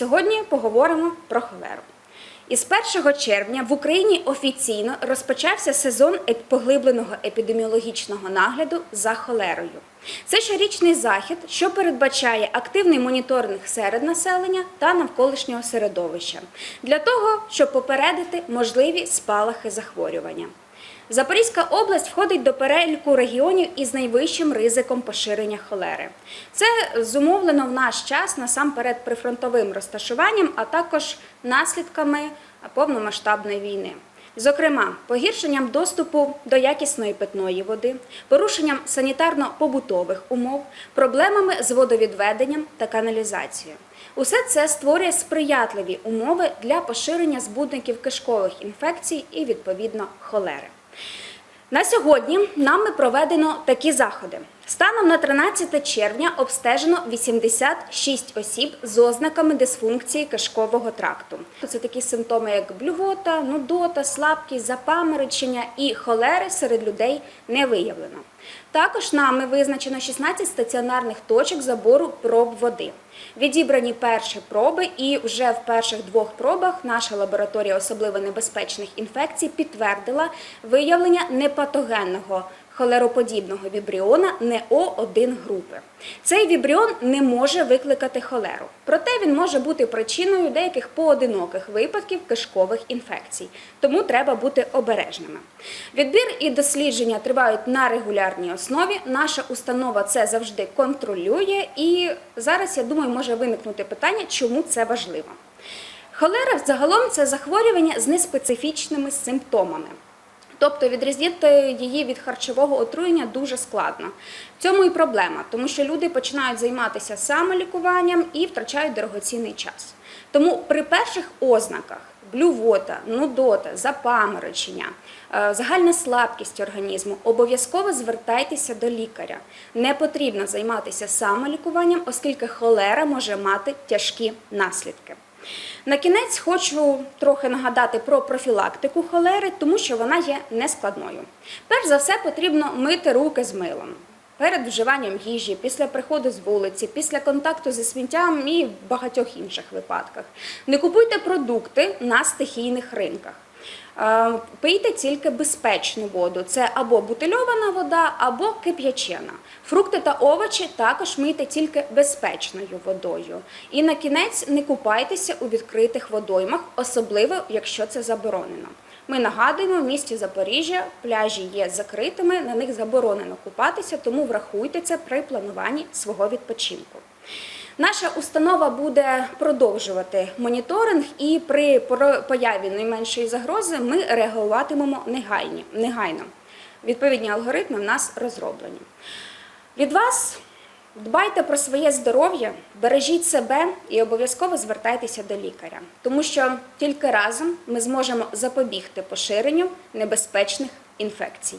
Сьогодні поговоримо про холеру. Із 1 червня в Україні офіційно розпочався сезон поглибленого епідеміологічного нагляду за холерою. Це щорічний захід, що передбачає активний моніторинг серед населення та навколишнього середовища для того, щоб попередити можливі спалахи захворювання. Запорізька область входить до переліку регіонів із найвищим ризиком поширення холери. Це зумовлено в наш час насамперед прифронтовим розташуванням, а також наслідками повномасштабної війни. Зокрема, погіршенням доступу до якісної питної води, порушенням санітарно-побутових умов, проблемами з водовідведенням та каналізацією. Усе це створює сприятливі умови для поширення збудників кишкових інфекцій і відповідно холери. На сьогодні нами проведено такі заходи. Станом на 13 червня обстежено 86 осіб з ознаками дисфункції кишкового тракту. Це такі симптоми, як блювота, нудота, слабкість, запаморочення і холери серед людей не виявлено. Також нами визначено 16 стаціонарних точок забору проб води. Відібрані перші проби, і вже в перших двох пробах наша лабораторія особливо небезпечних інфекцій підтвердила виявлення непатогенного холероподібного вібріона НЕО1 групи. Цей вібріон не може викликати холеру, проте він може бути причиною деяких поодиноких випадків кишкових інфекцій, тому треба бути обережними. Відбір і дослідження тривають на регулярній основі. Наша установа це завжди контролює, і зараз я думаю, може виникнути питання, чому це важливо. Холера загалом це захворювання з неспецифічними симптомами. Тобто відрізнити її від харчового отруєння дуже складно. В цьому і проблема, тому що люди починають займатися самолікуванням і втрачають дорогоцінний час. Тому при перших ознаках блювота, нудота, запаморочення, е, загальна слабкість організму, обов'язково звертайтеся до лікаря. Не потрібно займатися самолікуванням, оскільки холера може мати тяжкі наслідки. На кінець хочу трохи нагадати про профілактику холери, тому що вона є нескладною. Перш за все, потрібно мити руки з милом. Перед вживанням їжі, після приходу з вулиці, після контакту зі сміттям і в багатьох інших випадках. Не купуйте продукти на стихійних ринках. Е, Пийте тільки безпечну воду. Це або бутильована вода, або кип'ячена. Фрукти та овочі також мийте тільки безпечною водою. І на кінець не купайтеся у відкритих водоймах, особливо якщо це заборонено. Ми нагадуємо, в місті Запоріжжя пляжі є закритими, на них заборонено купатися, тому врахуйте це при плануванні свого відпочинку. Наша установа буде продовжувати моніторинг, і при появі найменшої загрози ми реагуватимемо негайно. Відповідні алгоритми в нас розроблені. Від вас дбайте про своє здоров'я, бережіть себе і обов'язково звертайтеся до лікаря, тому що тільки разом ми зможемо запобігти поширенню небезпечних інфекцій.